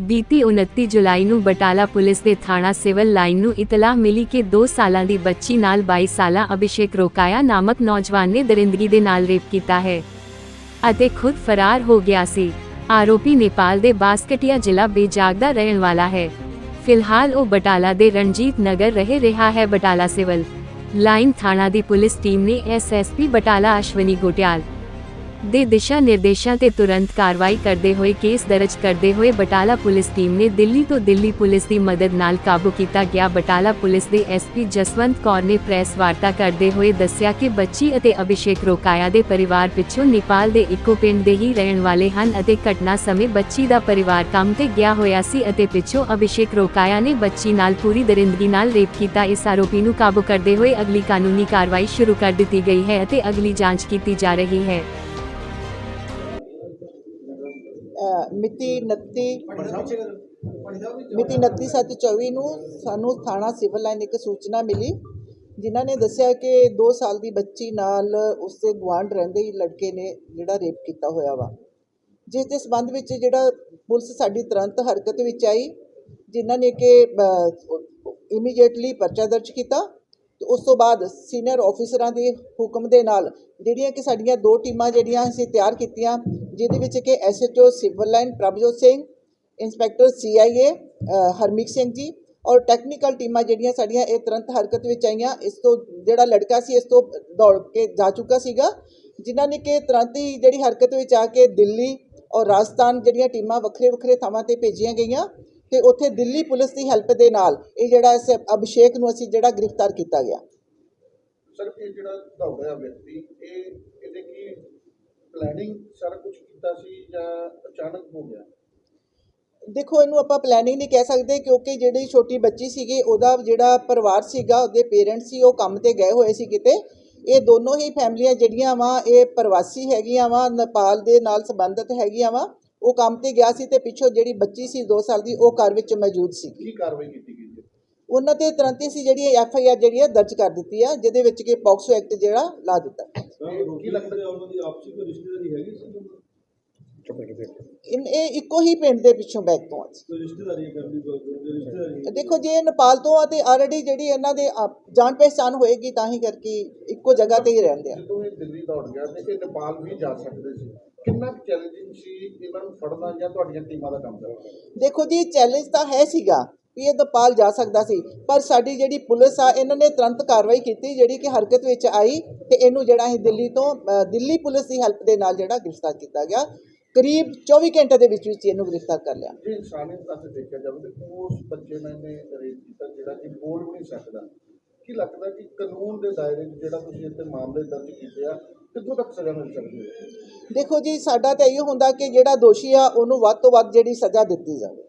ਬੀਤੀ 29 ਜੁਲਾਈ ਨੂੰ ਬਟਾਲਾ ਪੁਲਿਸ ਦੇ ਥਾਣਾ ਸਿਵਲ ਲਾਈਨ ਨੂੰ ਇਤਲਾਹ ਮਿਲੀ ਕਿ 2 ਸਾਲਾਂ ਦੀ ਬੱਚੀ ਨਾਲ 22 ਸਾਲਾ ਅਭਿਸ਼ੇਕ ਰੋਕਾਇਆ ਨਾਮਕ ਨੌਜਵਾਨ ਨੇ ਦਰਿੰਦਗੀ ਦੇ ਨਾਲ ਰੇਪ ਕੀਤਾ ਹੈ ਅਤੇ ਖੁਦ ਫਰਾਰ ਹੋ ਗਿਆ ਸੀ। ਆਰੋਪੀ ਨੇਪਾਲ ਦੇ ਬਾਸਕਟਿਆ ਜ਼ਿਲ੍ਹਾ ਬੇਜਾਗ ਦਾ ਰਹਿਣ ਵਾਲਾ ਹੈ। ਫਿਲਹਾਲ ਉਹ ਬਟਾਲਾ ਦੇ ਰਣਜੀਤ ਨਗਰ ਰਹਿ ਰਿਹਾ ਹੈ। ਬਟਾਲਾ ਸਿਵਲ ਲਾਈਨ ਥਾਣਾ ਦੀ ਪੁਲਿਸ ਟੀਮ ਨੇ ਐਸਐਸਪੀ ਬਟਾਲਾ ਅਸ਼ਵਨੀ ਗੋਟਿਆਲ ਦੇ ਦਿਸ਼ਾ ਨਿਰਦੇਸ਼ਾਂ ਤੇ ਤੁਰੰਤ ਕਾਰਵਾਈ ਕਰਦੇ ਹੋਏ ਕੇਸ ਦਰਜ ਕਰਦੇ ਹੋਏ ਬਟਾਲਾ ਪੁਲਿਸ ਟੀਮ ਨੇ ਦਿੱਲੀ ਤੋਂ ਦਿੱਲੀ ਪੁਲਿਸ ਦੀ ਮਦਦ ਨਾਲ ਕਾਬੂ ਕੀਤਾ ਗਿਆ। ਬਟਾਲਾ ਪੁਲਿਸ ਦੇ ਐਸਪੀ ਜਸਵੰਤ ਕੌਰ ਨੇ ਪ੍ਰੈਸ ਵਾਰਤਾ ਕਰਦੇ ਹੋਏ ਦੱਸਿਆ ਕਿ ਬੱਚੀ ਅਤੇ ਅਭਿਸ਼ੇਕ ਰੋਕਾਇਆ ਦੇ ਪਰਿਵਾਰ ਪਿੱਛੋਂ ਨੇਪਾਲ ਦੇ ਇੱਕੋ ਪਿੰਡ ਦੇ ਹੀ ਰਹਿਣ ਵਾਲੇ ਹਨ ਅਤੇ ਘਟਨਾ ਸਮੇਂ ਬੱਚੀ ਦਾ ਪਰਿਵਾਰ ਕੰਮ ਤੇ ਗਿਆ ਹੋਇਆ ਸੀ ਅਤੇ ਪਿੱਛੋਂ ਅਭਿਸ਼ੇਕ ਰੋਕਾਇਆ ਨੇ ਬੱਚੀ ਨਾਲ ਪੂਰੀ ਦਰਿੰਦਗੀ ਨਾਲ ਰੇਪ ਕੀਤਾ। ਇਸ ਆਰੋਪੀ ਨੂੰ ਕਾਬੂ ਕਰਦੇ ਹੋਏ ਅਗਲੀ ਕਾਨੂੰਨੀ ਕਾਰਵਾਈ ਸ਼ੁਰੂ ਕਰ ਦਿੱਤੀ ਗਈ ਹੈ ਅਤੇ ਅਗਲੀ ਜਾਂਚ ਕੀਤੀ ਜਾ ਰਹੀ ਹੈ। ਮਿਤੀ 29 ਮਿਤੀ 29/7/24 ਨੂੰ ਸਾਨੂੰ ਥਾਣਾ ਸਿਵਲ ਲਾਈਨ ਇੱਕ ਸੂਚਨਾ ਮਿਲੀ ਜਿਨ੍ਹਾਂ ਨੇ ਦੱਸਿਆ ਕਿ 2 ਸਾਲ ਦੀ ਬੱਚੀ ਨਾਲ ਉਸਦੇ ਗੁਆਂਢ ਰਹਿੰਦੇ ਹੀ ਲੜਕੇ ਨੇ ਜਿਹੜਾ ਰੇਪ ਕੀਤਾ ਹੋਇਆ ਵਾ। ਜਿਸ ਦੇ ਸਬੰਧ ਵਿੱਚ ਜਿਹੜਾ ਪੁਲਿਸ ਸਾਡੀ ਤੁਰੰਤ ਹਰਕਤ ਵਿੱਚ ਆਈ ਜਿਨ੍ਹਾਂ ਨੇ ਕਿ ਇਮੀਡੀਏਟਲੀ ਪਰਚਾ ਦਰਜ ਕੀਤਾ ਤੇ ਉਸ ਤੋਂ ਬਾਅਦ ਸੀਨੀਅਰ ਆਫੀਸਰਾਂ ਦੇ ਹੁਕਮ ਦੇ ਨਾਲ ਜਿਹੜੀਆਂ ਕਿ ਸਾਡੀਆਂ ਦੋ ਟੀਮਾਂ ਜਿਹੜੀਆਂ ਅਸੀਂ ਤਿਆਰ ਕੀਤੀਆਂ, ਜਿਹਦੇ ਵਿੱਚ ਕਿ SHO civil line Prabhjot Singh inspector CIA Harmeet Singh ji ਔਰ ਟੈਕਨੀਕਲ ਟੀਮਾਂ ਜਿਹੜੀਆਂ ਸਾਡੀਆਂ ਇਹ ਤੁਰੰਤ ਹਰਕਤ ਵਿੱਚ ਆਈਆਂ। ਇਸ ਤੋਂ ਜਿਹੜਾ ਲੜਕਾ ਸੀ, ਇਸ ਤੋਂ ਦੌੜ ਕੇ ਜਾ ਚੁੱਕਾ ਸੀਗਾ, ਜਿਨ੍ਹਾਂ ਨੇ ਕਿ ਤੁਰੰਤ ਹੀ ਜਿਹੜੀ ਹਰਕਤ ਵਿੱਚ ਆ ਕੇ ਦਿੱਲੀ ਔਰ ਰਾਜਸਥਾਨ ਜਿਹੜੀਆਂ ਟੀਮਾਂ ਵੱਖਰੇ ਵੱਖਰੇ ਥਾਵਾਂ ਤੇ ਭੇਜੀਆਂ ਗਈਆਂ। ਤੇ ਉੱਥੇ ਦਿੱਲੀ ਪੁਲਿਸ ਦੀ ਹੈਲਪ ਦੇ ਨਾਲ ਇਹ ਜਿਹੜਾ ਇਸ ਅਭਿਸ਼ੇਕ ਨੂੰ ਅਸੀਂ ਜਿਹੜਾ ਗ੍ਰਿਫਤਾਰ ਕੀਤਾ ਗਿਆ। ਸਰ ਇਹ ਜਿਹੜਾ ਦੌੜਿਆ ਵਿਅਕਤੀ ਇਹ ਇਹਦੇ ਕੀ ਪਲੈਨਿੰਗ ਸਾਰਾ ਕੁਝ ਕੀਤਾ ਸੀ ਜਾਂ ਅਚਾਨਕ ਹੋ ਗਿਆ? ਦੇਖੋ ਇਹਨੂੰ ਆਪਾਂ ਪਲੈਨਿੰਗ ਨਹੀਂ ਕਹਿ ਸਕਦੇ ਕਿਉਂਕਿ ਜਿਹੜੀ ਛੋਟੀ ਬੱਚੀ ਸੀਗੀ ਉਹਦਾ ਜਿਹੜਾ ਪਰਿਵਾਰ ਸੀਗਾ ਉਹਦੇ ਪੇਰੈਂਟਸ ਸੀ ਉਹ ਕੰਮ ਤੇ ਗਏ ਹੋਏ ਸੀ ਕਿਤੇ। ਇਹ ਦੋਨੋਂ ਹੀ ਫੈਮਲੀਆਂ ਜਿਹੜੀਆਂ ਵਾ ਇਹ ਪ੍ਰਵਾਸੀ ਹੈਗੀਆਂ ਵਾ ਨੇਪਾਲ ਦੇ ਨਾਲ ਸੰਬੰਧਿਤ ਹੈਗੀਆਂ ਵਾ। ਉਹ ਕੰਮ ਤੇ ਗਿਆ ਸੀ ਤੇ ਪਿੱਛੋਂ ਜਿਹੜੀ ਬੱਚੀ ਸੀ 2 ਸਾਲ ਦੀ ਉਹ ਘਰ ਵਿੱਚ ਮੌਜੂਦ ਸੀ। ਕੀ ਕਾਰਵਾਈ ਕੀਤੀ ਗਈ ਉਹਨਾਂ ਤੇ ਤੁਰੰਤ ਹੀ ਸੀ ਜਿਹੜੀ ਐਫ ਆਈ ਆਰ ਜਿਹੜੀ ਹੈ ਦਰਜ ਕਰ ਦਿੱਤੀ ਆ ਜਿਹਦੇ ਵਿੱਚ ਕਿ ਪੌਕਸੋ ਐਕਟ ਜਿਹੜਾ ਲਾ ਦਿੱਤਾ। ਕੀ ਲੱਗਦਾ ਉਹਨਾਂ ਦੀ ਆਪਸੀ ਕੋਈ ਰਿਸ਼ਤੇਦਾਰੀ ਹੈਗੀ ਸੀ? ਇਨ ਇਹ ਇੱਕੋ ਹੀ ਪਿੰਡ ਦੇ ਪਿੱਛੋਂ ਬੈਕ ਤੋਂ ਆ ਰਿਸ਼ਤੇਦਾਰੀ ਦੇਖੋ ਜੇ ਨੇਪਾਲ ਤੋਂ ਆ ਤੇ ਆਲਰੇਡੀ ਜਿਹੜੀ ਇਹਨਾਂ ਦੇ ਜਾਣ ਪਹਿਚਾਣ ਹੋਏਗੀ ਤਾਂ ਹੀ ਕਰਕੇ ਇੱਕੋ ਜਗ੍ਹਾ ਤੇ ਹੀ ਰਹਿੰਦੇ ਆ। ਜਦੋਂ ਇਹ ਦਿੱਲੀ ਦੌੜ ਗਿਆ ਤੇ ਇਹ ਨੇਪਾਲ ਵੀ ਜਾ ਸਕਦੇ ਸੀ। ਕਿੰਨਾ ਚੈਲੰਜਿੰਗ ਸੀ ਇਹਨਾਂ ਨੂੰ ਫੜਨਾ ਜਾਂ ਤੁਹਾਡੀਆਂ ਟੀਮਾਂ ਦਾ ਕੰਮ ਕਰਨਾ? ਦੇਖੋ ਜੀ ਚੈਲੰਜ ਤਾਂ ਹੈ ਸੀਗਾ ਵੀ ਇਹ ਨੇਪਾਲ ਜਾ ਸਕਦਾ ਸੀ ਪਰ ਸਾਡੀ ਜਿਹੜੀ ਪੁਲਿਸ ਆ ਇਹਨਾਂ ਨੇ ਤੁਰੰਤ ਕਾਰਵਾਈ ਕੀਤੀ ਜਿਹੜੀ ਕਿ ਹਰਕਤ ਵਿੱਚ ਆਈ ਤੇ ਇਹਨੂੰ ਜਿਹੜਾ ਅਸੀਂ ਦਿੱਲੀ ਤੋਂ ਦਿੱਲੀ ਪੁਲਿਸ ਦੀ ਹੈਲਪ ਦੇ ਨਾਲ ਜਿਹੜਾ ਗ੍ਰਿਫਤਾਰ ਕੀਤਾ ਗਿਆ। ਕਰੀਬ 24 ਘੰਟੇ ਦੇ ਵਿੱਚ ਵਿੱਚ ਇਹਨੂੰ ਗ੍ਰਿਫਤਾਰ ਕਰ ਲਿਆ। ਜੇ ਇਨਸਾਨੀਅਤ ਪਾਸੇ ਦੇਖਿਆ ਜਾਵੇ ਤੇ ਉਸ ਬੱਚੇ ਨੇ ਇਹਨੇ ਰੇਪ ਕੀਤਾ ਜਿਹੜਾ ਕਿ ਬੋਲ ਵੀ ਨਹੀਂ ਸਕਦਾ। ਕੀ ਲੱਗਦਾ ਕਿ ਕਾਨੂੰਨ ਦੇ ਦਾਇਰੇ 'ਚ ਜਿਹੜਾ ਤੁਸੀਂ ਇੱਥੇ ਮਾਮਲੇ ਦਰਜ ਕੀਤੇ ਆ ਕਿੱਥੋਂ ਤੱਕ ਸਜ਼ਾ ਮਿਲ ਸਕਦੀ ਹੈ? ਦੇਖੋ ਜੀ, ਸਾਡਾ ਤਾਂ ਇਹ ਹੁੰਦਾ ਕਿ ਜਿਹੜਾ ਦੋਸ਼ੀ ਆ, ਉਹਨੂੰ ਵੱਧ ਤੋਂ ਵੱਧ ਜਿਹੜੀ ਸਜ਼ਾ ਦਿੱਤੀ ਜਾਵੇ।